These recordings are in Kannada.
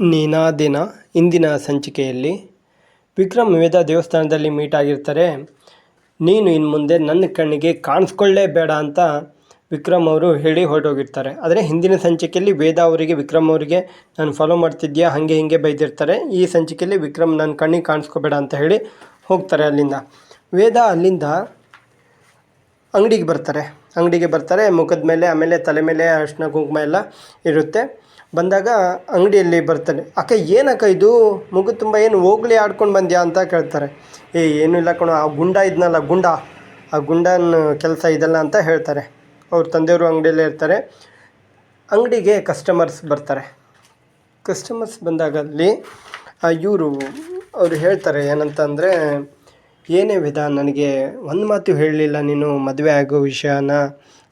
ನೀನಾದಿನ ಇಂದಿನ ಸಂಚಿಕೆಯಲ್ಲಿ ವಿಕ್ರಮ್ ವೇದ ದೇವಸ್ಥಾನದಲ್ಲಿ ಮೀಟ್ ಆಗಿರ್ತಾರೆ ನೀನು ಇನ್ನು ಮುಂದೆ ನನ್ನ ಕಣ್ಣಿಗೆ ಕಾಣಿಸ್ಕೊಳ್ಳೇಬೇಡ ಅಂತ ವಿಕ್ರಮ್ ಅವರು ಹೇಳಿ ಹೊರಟೋಗಿರ್ತಾರೆ. ಆದರೆ ಹಿಂದಿನ ಸಂಚಿಕೆಯಲ್ಲಿ ವೇದ ಅವರಿಗೆ, ವಿಕ್ರಮ್ ಅವರಿಗೆ, ನಾನು ಫಾಲೋ ಮಾಡ್ತಿದ್ಯಾ? ಹಾಗೆ ಹೀಗೆ ಬೈದಿರ್ತಾರೆ. ಈ ಸಂಚಿಕೆಯಲ್ಲಿ ವಿಕ್ರಮ್ ನನ್ನ ಕಣ್ಣಿಗೆ ಕಾಣಿಸ್ಕೋಬೇಡ ಅಂತ ಹೇಳಿ ಹೋಗ್ತಾರೆ ಅಲ್ಲಿಂದ. ವೇದ ಅಲ್ಲಿಂದ ಅಂಗಡಿಗೆ ಬರ್ತಾರೆ. ಅಂಗಡಿಗೆ ಬರ್ತಾರೆ. ಮುಖದ ಮೇಲೆ, ಆಮೇಲೆ ತಲೆ ಮೇಲೆ ಅರಿಶಿನ, ಕುಂಕುಮ ಎಲ್ಲ ಇರುತ್ತೆ. ಬಂದಾಗ ಅಂಗಡಿಯಲ್ಲಿ ಬರ್ತಾನೆ. ಅಕ್ಕ, ಏನಕ್ಕ ಇದು? ಮಗು ತುಂಬ ಏನು ಹೋಗ್ಲಿ ಆಡ್ಕೊಂಡು ಬಂದ್ಯಾ? ಅಂತ ಕೇಳ್ತಾರೆ. ಏ, ಏನೂ ಇಲ್ಲ ಕಣೋ, ಆ ಗುಂಡ ಇದ್ನಲ್ಲ, ಗುಂಡ. ಆ ಗುಂಡನ ಕೆಲಸ ಇದಲ್ಲ ಅಂತ ಹೇಳ್ತಾರೆ. ಅವ್ರ ತಂದೆಯವರು ಅಂಗಡಿಯಲ್ಲೇ ಇರ್ತಾರೆ. ಅಂಗಡಿಗೆ ಕಸ್ಟಮರ್ಸ್ ಬರ್ತಾರೆ. ಕಸ್ಟಮರ್ಸ್ ಬಂದಾಗ ಅಲ್ಲಿ ಇವರು, ಅವರು ಹೇಳ್ತಾರೆ ಏನಂತಂದರೆ, ಏನೇ ವಿಧ, ನನಗೆ ಒಂದು ಮಾತು ಹೇಳಲಿಲ್ಲ ನೀನು, ಮದುವೆ ಆಗೋ ವಿಷಯನ,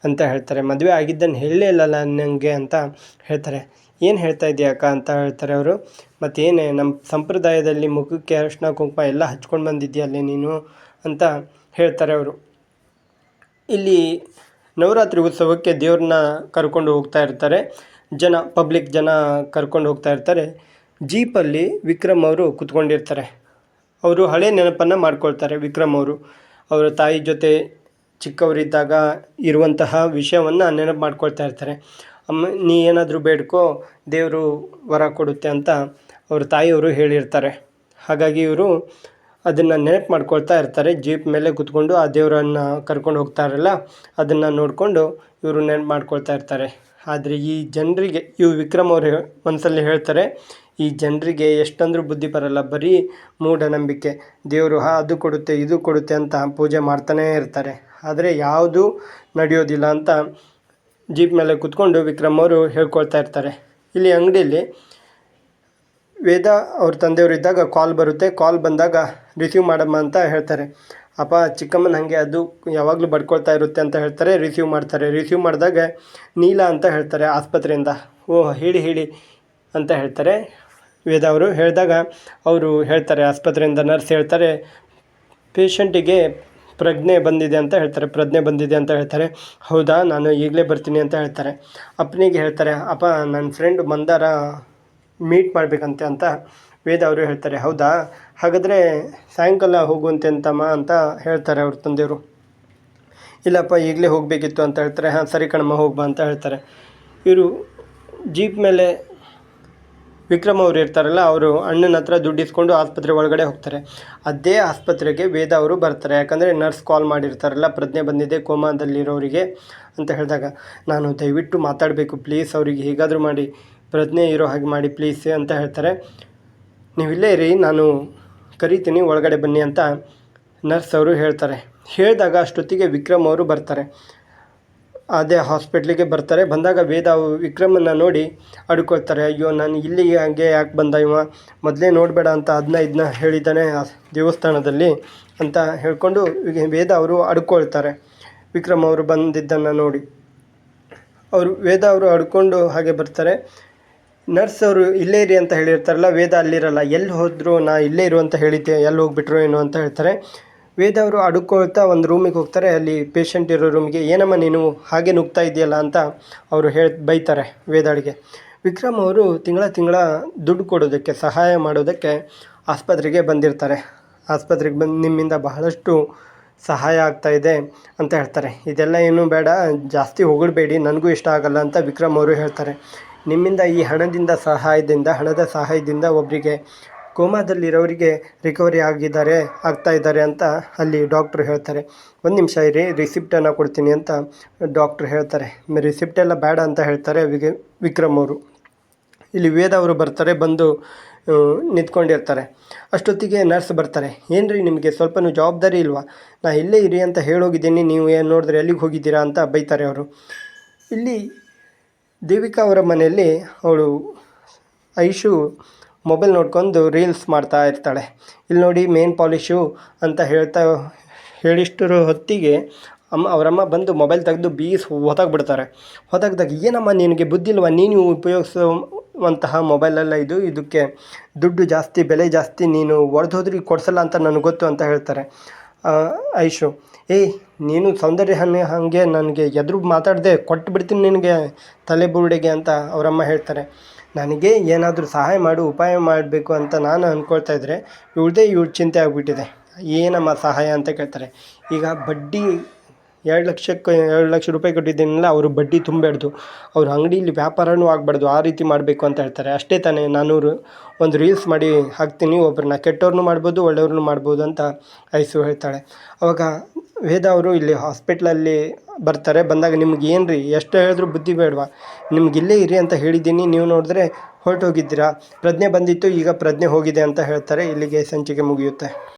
ಅಂತ ಹೇಳ್ತಾರೆ. ಮದುವೆ ಆಗಿದ್ದನ್ನು ಹೇಳಲೇ ಇಲ್ಲಲ್ಲ ನನಗೆ ಅಂತ ಹೇಳ್ತಾರೆ. ಏನು ಹೇಳ್ತಾ ಇದೀಯ ಅಕ್ಕ ಅಂತ ಹೇಳ್ತಾರೆ ಅವರು? ಮತ್ತೇನೇ ನಮ್ಮ ಸಂಪ್ರದಾಯದಲ್ಲಿ ಮುಖಕ್ಕೆ ಅರಿಶಿನ, ಕುಂಕುಮ ಎಲ್ಲ ಹಚ್ಕೊಂಡು ಬಂದಿದ್ಯಲ್ಲೇ ನೀನು ಅಂತ ಹೇಳ್ತಾರೆ ಅವರು. ಇಲ್ಲಿ ನವರಾತ್ರಿ ಉತ್ಸವಕ್ಕೆ ದೇವ್ರನ್ನ ಕರ್ಕೊಂಡು ಹೋಗ್ತಾ ಇರ್ತಾರೆ. ಜನ ಪಬ್ಲಿಕ್ ಜನ ಕರ್ಕೊಂಡು ಹೋಗ್ತಾ ಇರ್ತಾರೆ. ಜೀಪಲ್ಲಿ ವಿಕ್ರಮ್ ಅವರು ಕುತ್ಕೊಂಡಿರ್ತಾರೆ. ಅವರು ಹಳೆ ನೆನಪನ್ನು ಮಾಡ್ಕೊಳ್ತಾರೆ ವಿಕ್ರಮ್ ಅವರು. ಅವರ ತಾಯಿ ಜೊತೆ ಚಿಕ್ಕವರಿದ್ದಾಗ ಇರುವಂತಹ ವಿಷಯವನ್ನು ನೆನಪು ಮಾಡ್ಕೊಳ್ತಾ ಇರ್ತಾರೆ. ಅಮ್ಮ, ನೀ ಏನಾದರೂ ಬೇಡ್ಕೋ, ದೇವರು ವರ ಕೊಡುತ್ತೆ ಅಂತ ಅವ್ರ ತಾಯಿಯವರು ಹೇಳಿರ್ತಾರೆ. ಹಾಗಾಗಿ ಇವರು ಅದನ್ನು ನೆನಪು ಮಾಡ್ಕೊಳ್ತಾ ಇರ್ತಾರೆ. ಜೀಪ್ ಮೇಲೆ ಕುತ್ಕೊಂಡು ಆ ದೇವರನ್ನು ಕರ್ಕೊಂಡು ಹೋಗ್ತಾರಲ್ಲ, ಅದನ್ನು ನೋಡಿಕೊಂಡು ಇವರು ನೆನಪು ಮಾಡ್ಕೊಳ್ತಾ ಇರ್ತಾರೆ. ಆದರೆ ಈ ಜನರಿಗೆ, ಇವು ವಿಕ್ರಮ್ ಅವರು ಮನಸ್ಸಲ್ಲಿ ಹೇಳ್ತಾರೆ, ಈ ಜನರಿಗೆ ಎಷ್ಟಂದರೂ ಬುದ್ಧಿ ಬರಲ್ಲ, ಬರೀ ಮೂಢನಂಬಿಕೆ. ದೇವರು ಹಾ, ಅದು ಕೊಡುತ್ತೆ, ಇದು ಕೊಡುತ್ತೆ ಅಂತ ಪೂಜೆ ಮಾಡ್ತಾನೇ ಇರ್ತಾರೆ. ಆದರೆ ಯಾವುದೂ ನಡೆಯೋದಿಲ್ಲ ಅಂತ ಜೀಪ್ ಮೇಲೆ ಕುತ್ಕೊಂಡು ವಿಕ್ರಮ್ ಅವರು ಹೇಳ್ಕೊಳ್ತಾ ಇರ್ತಾರೆ. ಇಲ್ಲಿ ಅಂಗಡಿಯಲ್ಲಿ ವೇದ ಅವ್ರ ತಂದೆಯವರು ಇದ್ದಾಗ ಕಾಲ್ ಬರುತ್ತೆ. ಕಾಲ್ ಬಂದಾಗ ರಿಸೀವ್ ಮಾಡಮ್ಮ ಅಂತ ಹೇಳ್ತಾರೆ. ಅಪ್ಪ, ಚಿಕ್ಕಮ್ಮನ ಹಾಗೆ ಅದು ಯಾವಾಗಲೂ ಬಡ್ಕೊಳ್ತಾ ಇರುತ್ತೆ ಅಂತ ಹೇಳ್ತಾರೆ. ರಿಸೀವ್ ಮಾಡ್ತಾರೆ. ರಿಸೀವ್ ಮಾಡಿದಾಗ ನೀಲ ಅಂತ ಹೇಳ್ತಾರೆ ಆಸ್ಪತ್ರೆಯಿಂದ. ಓ, ಹೇಳಿ ಹೇಳಿ ಅಂತ ಹೇಳ್ತಾರೆ ವೇದ ಅವರು. ಹೇಳಿದಾಗ ಅವರು ಹೇಳ್ತಾರೆ, ಆಸ್ಪತ್ರೆಯಿಂದ ನರ್ಸ್ ಹೇಳ್ತಾರೆ ಪೇಷಂಟಿಗೆ ಪ್ರಜ್ಞೆ ಬಂದಿದೆ ಅಂತ ಹೇಳ್ತಾರೆ, ಪ್ರಜ್ಞೆ ಬಂದಿದೆ ಅಂತ ಹೇಳ್ತಾರೆ. ಹೌದಾ, ನಾನು ಈಗಲೇ ಬರ್ತೀನಿ ಅಂತ ಹೇಳ್ತಾರೆ. ಅಪ್ಪನಿಗೆ ಹೇಳ್ತಾರೆ, ಅಪ್ಪ, ನನ್ನ ಫ್ರೆಂಡ್ ಮಂದಾರ ಮೀಟ್ ಮಾಡಬೇಕಂತೆ ಅಂತ ವೇದ ಅವರು ಹೇಳ್ತಾರೆ. ಹೌದಾ? ಹಾಗಾದರೆ ಸಾಯಂಕಾಲ ಹೋಗುವಂತೆ ಅಂತಮ್ಮ ಅಂತ ಹೇಳ್ತಾರೆ ಅವ್ರ ತಂದೆಯವರು. ಇಲ್ಲಪ್ಪ, ಈಗಲೇ ಹೋಗಬೇಕಿತ್ತು ಅಂತ ಹೇಳ್ತಾರೆ. ಹಾಂ, ಸರಿ ಕಣಮ್ಮ, ಹೋಗ್ಬಾ ಅಂತ ಹೇಳ್ತಾರೆ. ಇವರು ಜೀಪ್ ಮೇಲೆ ವಿಕ್ರಮ್ ಅವರು ಇರ್ತಾರಲ್ಲ, ಅವರು ಅಣ್ಣನ ಹತ್ರ ದುಡ್ಡು ಇಸ್ಕೊಂಡು ಆಸ್ಪತ್ರೆ ಒಳಗಡೆ ಹೋಗ್ತಾರೆ. ಅದೇ ಆಸ್ಪತ್ರೆಗೆ ವೇದ ಅವರು ಬರ್ತಾರೆ. ಯಾಕಂದರೆ ನರ್ಸ್ ಕಾಲ್ ಮಾಡಿರ್ತಾರಲ್ಲ, ಪ್ರಜ್ಞೆ ಬಂದಿದೆ, ಕೋಮಾದಲ್ಲಿರೋರಿಗೆ ಅಂತ ಹೇಳಿದಾಗ. ನಾನು ದಯವಿಟ್ಟು ಮಾತಾಡಬೇಕು, ಪ್ಲೀಸ್ ಅವರಿಗೆ ಹೇಗಾದರೂ ಮಾಡಿ, ಪ್ರಜ್ಞೆ ಇರೋ ಹಾಗೆ ಮಾಡಿ, ಪ್ಲೀಸ್ ಅಂತ ಹೇಳ್ತಾರೆ. ನೀವು ಇಲ್ಲೇ ಇರಿ, ನಾನು ಕರಿತೀನಿ, ಒಳಗಡೆ ಬನ್ನಿ ಅಂತ ನರ್ಸ್ ಅವರು ಹೇಳ್ತಾರೆ. ಹೇಳಿದಾಗ ಅಷ್ಟೊತ್ತಿಗೆ ವಿಕ್ರಮ್ ಅವರು ಬರ್ತಾರೆ. ಅದೇ ಹಾಸ್ಪಿಟ್ಲಿಗೆ ಬರ್ತಾರೆ. ಬಂದಾಗ ವೇದ ವಿಕ್ರಮನ್ನ ನೋಡಿ ಅಡ್ಕೊಳ್ತಾರೆ, ಅಯ್ಯೋ, ನಾನು ಇಲ್ಲಿಗೆ ಹಂಗೆ ಯಾಕೆ ಬಂದ ಇವ? ಮೊದಲೇ ನೋಡಬೇಡ ಅಂತ ಅದನ್ನ ಇದನ್ನ ಹೇಳಿದ್ದಾನೆ ಆ ದೇವಸ್ಥಾನದಲ್ಲಿ ಅಂತ ಹೇಳ್ಕೊಂಡು ವೇದ ಅವರು ಅಡ್ಕೊಳ್ತಾರೆ. ವಿಕ್ರಮ್ ಅವರು ಬಂದಿದ್ದನ್ನು ನೋಡಿ. ಅವರು, ವೇದ ಅವರು ಅಡ್ಕೊಂಡು ಹಾಗೆ ಬರ್ತಾರೆ. ನರ್ಸ್ ಅವರು ಇಲ್ಲೇ ಇರಿ ಅಂತ ಹೇಳಿರ್ತಾರಲ್ಲ, ವೇದ ಅಲ್ಲಿರಲ್ಲ. ಎಲ್ಲಿ ಹೋದರೂ ನಾ ಇಲ್ಲೇ ಇರು ಅಂತ ಹೇಳಿದ್ದೆ, ಎಲ್ಲಿ ಹೋಗ್ಬಿಟ್ರು ಏನು ಅಂತ ಹೇಳ್ತಾರೆ. ವೇದ ಅವರು ಅಡುಕೊಳ್ತಾ ಒಂದು ರೂಮಿಗೆ ಹೋಗ್ತಾರೆ, ಅಲ್ಲಿ ಪೇಷಂಟ್ ಇರೋ ರೂಮಿಗೆ ಏನಮ್ಮ ನೀನು ಹಾಗೆ ನುಗ್ತಾ ಇದೆಯಲ್ಲ ಅಂತ ಅವರು ಹೇಳಿ, ಬೈತಾರೆ ವೇದಾಳಿಗೆ. ವಿಕ್ರಮ್ ಅವರು ತಿಂಗಳ ತಿಂಗಳ ದುಡ್ಡು ಕೊಡೋದಕ್ಕೆ, ಸಹಾಯ ಮಾಡೋದಕ್ಕೆ ಆಸ್ಪತ್ರೆಗೆ ಬಂದಿರ್ತಾರೆ. ಆಸ್ಪತ್ರೆಗೆ ಬಂದು, ನಿಮ್ಮಿಂದ ಬಹಳಷ್ಟು ಸಹಾಯ ಆಗ್ತಾ ಇದೆ ಅಂತ ಹೇಳ್ತಾರೆ. ಇದೆಲ್ಲ ಏನೂ ಬೇಡ, ಜಾಸ್ತಿ ಹೊಗಳಬೇಡಿ, ನನಗೂ ಇಷ್ಟ ಆಗಲ್ಲ ಅಂತ ವಿಕ್ರಮ್ ಅವರು ಹೇಳ್ತಾರೆ. ನಿಮ್ಮಿಂದ ಈ ಹಣದಿಂದ ಸಹಾಯದಿಂದ, ಹಣದ ಸಹಾಯದಿಂದ ಒಬ್ಬರಿಗೆ ಕೋಮಾದಲ್ಲಿರೋರಿಗೆ ರಿಕವರಿ ಆಗಿದ್ದಾರೆ, ಆಗ್ತಾ ಇದ್ದಾರೆ ಅಂತ ಅಲ್ಲಿ ಡಾಕ್ಟ್ರು ಹೇಳ್ತಾರೆ. ಒಂದು ನಿಮಿಷ ಇರಿ ರಿಸಿಪ್ಟನ್ನು ಕೊಡ್ತೀನಿ ಅಂತ ಡಾಕ್ಟ್ರು ಹೇಳ್ತಾರೆ. ರಿಸಿಪ್ಟ್ ಎಲ್ಲ ಬೇಡ ಅಂತ ಹೇಳ್ತಾರೆ ವಿಗೆ, ವಿಕ್ರಮ್ ಅವರು. ಇಲ್ಲಿ ವೇದ ಅವರು ಬರ್ತಾರೆ, ಬಂದು ನಿಂತ್ಕೊಂಡಿರ್ತಾರೆ. ಅಷ್ಟೊತ್ತಿಗೆ ನರ್ಸ್ ಬರ್ತಾರೆ. ಏನು ನಿಮಗೆ ಸ್ವಲ್ಪನೂ ಜವಾಬ್ದಾರಿ ಇಲ್ವಾ? ನಾ ಇಲ್ಲೇ ಇರಿ ಅಂತ ಹೇಳೋಗಿದ್ದೀನಿ, ನೀವು ಏನು ನೋಡಿದ್ರೆ ಎಲ್ಲಿಗೆ ಹೋಗಿದ್ದೀರಾ ಅಂತ ಬೈತಾರೆ ಅವರು. ಇಲ್ಲಿ ದೇವಿಕಾ ಅವರ ಮನೆಯಲ್ಲಿ ಅವಳು ಐಶು ಮೊಬೈಲ್ ನೋಡ್ಕೊಂಡು ರೀಲ್ಸ್ ಮಾಡ್ತಾ ಇರ್ತಾಳೆ. ಇಲ್ಲಿ ನೋಡಿ ಮೇನ್ ಪಾಲಿಶು ಅಂತ ಹೇಳ್ತಾ ಹೇಳಿಷ್ಟರ ಹೊತ್ತಿಗೆ ಅಮ್ಮ, ಅವರಮ್ಮ ಬಂದು ಮೊಬೈಲ್ ತೆಗೆದು ಬೀಸ್ ಹೊತ್ತಾಗ್ಬಿಡ್ತಾರೆ ಹೊತ್ತಾಗ್ದಾಗ ಏನಮ್ಮ ನಿನಗೆ ಬುದ್ಧಿಲ್ವ ನೀನು ಉಪಯೋಗಿಸುವಂತಹ ಮೊಬೈಲೆಲ್ಲ ಇದು? ಇದಕ್ಕೆ ದುಡ್ಡು ಜಾಸ್ತಿ, ಬೆಲೆ ಜಾಸ್ತಿ, ನೀನು ಒಡೆದು ಹೋದ್ರೆ ಕೊಡಿಸಲ್ಲ ಅಂತ ನನಗೆ ಗೊತ್ತು ಅಂತ ಹೇಳ್ತಾರೆ. ಐಶು ಏಯ್ ನೀನು ಸೌಂದರ್ಯ ಹಾಗೆ ನನಗೆ ಎದುರು ಮಾತಾಡದೆ ಕೊಟ್ಟು ಬಿಡ್ತೀನಿ ನಿನಗೆ ತಲೆ ಬುರುಡೆಗೆ ಅಂತ ಅವರಮ್ಮ ಹೇಳ್ತಾರೆ. ನನಗೆ ಏನಾದರೂ ಸಹಾಯ ಮಾಡು, ಉಪಾಯ ಮಾಡಬೇಕು ಅಂತ ನಾನು ಅಂದ್ಕೊಳ್ತಾ ಇದ್ದರೆ ಇವ್ರದೇ ಇವ್ರ ಚಿಂತೆ ಆಗಿಬಿಟ್ಟಿದೆ. ಏನಮ್ಮ ಸಹಾಯ ಅಂತ ಕೇಳ್ತಾರೆ. ಈಗ ಬಡ್ಡಿ ಎರಡು ಲಕ್ಷಕ್ಕೆ, ಎರಡು ಲಕ್ಷ ರೂಪಾಯಿ ಕೊಟ್ಟಿದ್ದೀನಲ್ಲ, ಅವರು ಬಡ್ಡಿ ತುಂಬಬಾರ್ದು ಅವ್ರ ಅಂಗಡೀಲಿ ವ್ಯಾಪಾರವೂ ಆಗಬಾರ್ದು, ಆ ರೀತಿ ಮಾಡಬೇಕು ಅಂತ ಹೇಳ್ತಾರೆ. ಅಷ್ಟೇ ತಾನೇ ನಾನು ಒಂದು ರೀಲ್ಸ್ ಮಾಡಿ ಹಾಕ್ತೀನಿ ಒಬ್ಬರನ್ನ ಕೆಟ್ಟವ್ರನ್ನೂ ಮಾಡ್ಬೋದು, ಒಳ್ಳೆಯವ್ರನ್ನೂ ಮಾಡ್ಬೋದು ಅಂತ ಐಸು ಹೇಳ್ತಾಳೆ. ಅವಾಗ ವೇದ ಅವರು ಇಲ್ಲಿ ಹಾಸ್ಪಿಟ್ಲಲ್ಲಿ ಬರ್ತಾರೆ. ಬಂದಾಗ ನಿಮ್ಗೆ ಏನು ರೀ, ಎಷ್ಟು ಹೇಳಿದ್ರು ಬುದ್ಧಿ ಬೇಡವಾ? ನಿಮ್ಗೆ ಇಲ್ಲೇ ಇರಿ ಅಂತ ಹೇಳಿದ್ದೀನಿ, ನೀವು ನೋಡಿದ್ರೆ ಹೊರಟೋಗಿದ್ದೀರಾ? ಪ್ರಜ್ಞೆ ಬಂದಿತ್ತು, ಈಗ ಪ್ರಜ್ಞೆ ಹೋಗಿದೆ ಅಂತ ಹೇಳ್ತಾರೆ. ಇಲ್ಲಿಗೆ ಸಂಚಿಕೆ ಮುಗಿಯುತ್ತೆ.